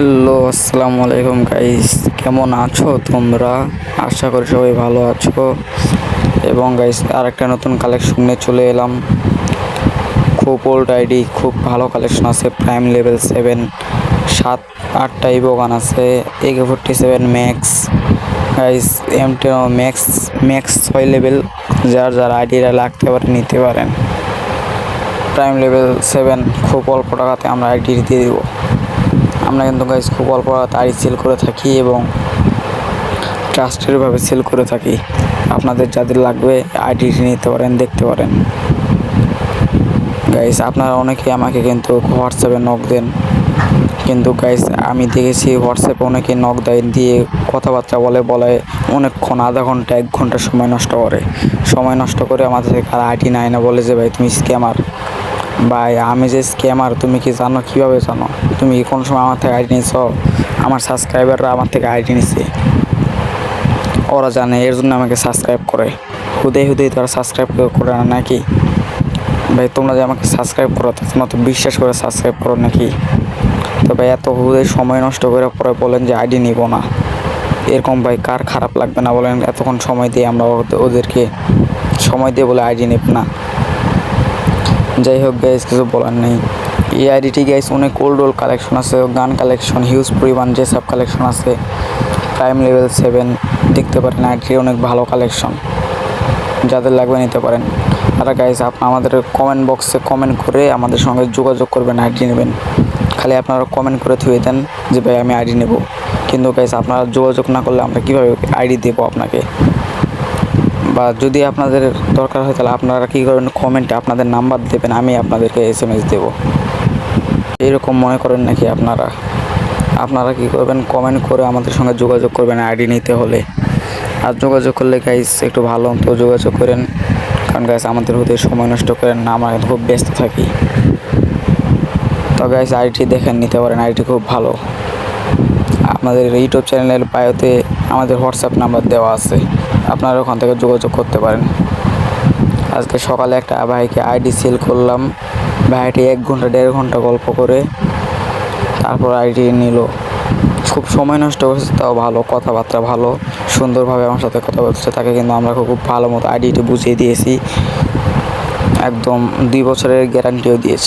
Hello আসসালামু আলাইকুম guys কেমন আছো তোমরা? আশা করি সবাই ভালো আছো। এবং গাইস আর একটা নতুন কালেকশন নিয়ে চলে এলাম। খুব ওল্ড আইডি খুব ভালো কালেকশন আছে প্রাইম লেভেল সেভেন সাত, আটটা ইবোগান আছে AK forty seven max guys M ten max max ছয় লেভেল যার যার আইডিটা লাগতে পারে, নিতে পারেন। প্রাইম লেভেল সেভেন খুব অল্প টাকাতে আমরা আইডি দিয়ে দেবো। আমরা কিন্তু গাইজ খুব অল্প টাকাতে সেল করে থাকি এবং ট্রাস্টেডভাবে সেল করে থাকি। আপনাদের যাদের লাগবে আইডিটি নিতে পারেন, দেখতে পারেন। গাইস আপনারা অনেকেই আমাকে কিন্তু হোয়াটসঅ্যাপে নক দেন। কিন্তু গাইস আমি দেখেছি হোয়াটসঅ্যাপে অনেকে নক দেয়, দিয়ে কথাবার্তা বলে বলে অনেকক্ষণ, আধা ঘণ্টা, এক ঘণ্টা সময় নষ্ট করে। সময় নষ্ট করে আমাদের থেকে আর আইডি নেয় না, বলে যে, ভাই, তুমি স্ক্যামার ভাই, আমি যে স্ক্যামার তুমি কি জানো? কীভাবে জানো? তুমি কি কোনো সময় আমার থেকে আইডি নিয়েছ? আমার সাবস্ক্রাইবাররা আমার থেকে আইডি নিছে। ওরা জানে, এর জন্য আমাকে সাবস্ক্রাইব করে। হুদে হুদে তারা সাবস্ক্রাইব করে না নাকি? ভাই, তোমরা যে আমাকে সাবস্ক্রাইব করো তোমরা তো বিশ্বাস করে সাবস্ক্রাইব করো নাকি? তো ভাই, এত হুদে সময় নষ্ট করে পরে বলেন যে আইডি নিব না। এরকম ভাই, কার খারাপ লাগবে না বলেন? এতক্ষণ সময় দিয়ে আমরা ওদের- ওদেরকে সময় দিয়ে বলে আইডি নেব না। যাই হোক গাইস কিছু বলার নেই। এই আইডিটি গাইস অনেক ওল্ড ওল্ড কালেকশন আছে, গান কালেকশন হিউজ পরিমাণ যে সব কালেকশন আছে প্রাইম লেভেল সেভেন দেখতে পারেন আইডিটি অনেক ভালো কালেকশন যাদের লাগবে নিতে পারেন। আর গাইস আপনি আমাদের কমেন্ট বক্সে কমেন্ট করে আমাদের সঙ্গে যোগাযোগ করবেন আইডি নেবেন। খালি আপনারা কমেন্ট করে থুয়ে দেন যে, ভাই, আমি আইডি নেব। কিন্তু গাইস আপনারা যোগাযোগ না করলে আমরা কীভাবে আইডি দেবো আপনাকে? বা যদি আপনাদের দরকার হয় তাহলে আপনারা কী করবেন কমেন্টে আপনাদের নাম্বার দেবেন, আমি আপনাদেরকে এস এম এস দেবো। এরকম মনে করেন নাকি আপনারা? আপনারা কী করবেন কমেন্ট করে আমাদের সঙ্গে যোগাযোগ করবেন আইডি নিতে হলে। আর যোগাযোগ করলে গাইস একটু ভালো মতো যোগাযোগ করেন। কারণ গাইস আমাদের হতে সময় নষ্ট করেন না, আমরা খুব ব্যস্ত থাকি। তো গাইস আইডি দেখেন, নিতে পারেন আইডি খুব ভালো। আপনাদের ইউটিউব চ্যানেলের বায়োতে আমাদের হোয়াটসঅ্যাপ নাম্বার দেওয়া আছে। আপনারা ওখান থেকে যোগাযোগ করতে পারেন। আজকে সকালে একটা ভাইকে আইডি সেল করলাম। ভাইটি এক ঘণ্টা, দেড় ঘণ্টা গল্প করে তারপর আইডি নিল। খুব সময় নষ্ট করছে তাও ভালো, কথাবার্তা ভালো, সুন্দরভাবে আমার সাথে কথা বলছে। তাকে কিন্তু আমরা খুব ভালো মতো আইডিটি বুঝিয়ে দিয়েছি। একদম দুই বছরের গ্যারান্টিও দিয়েছি।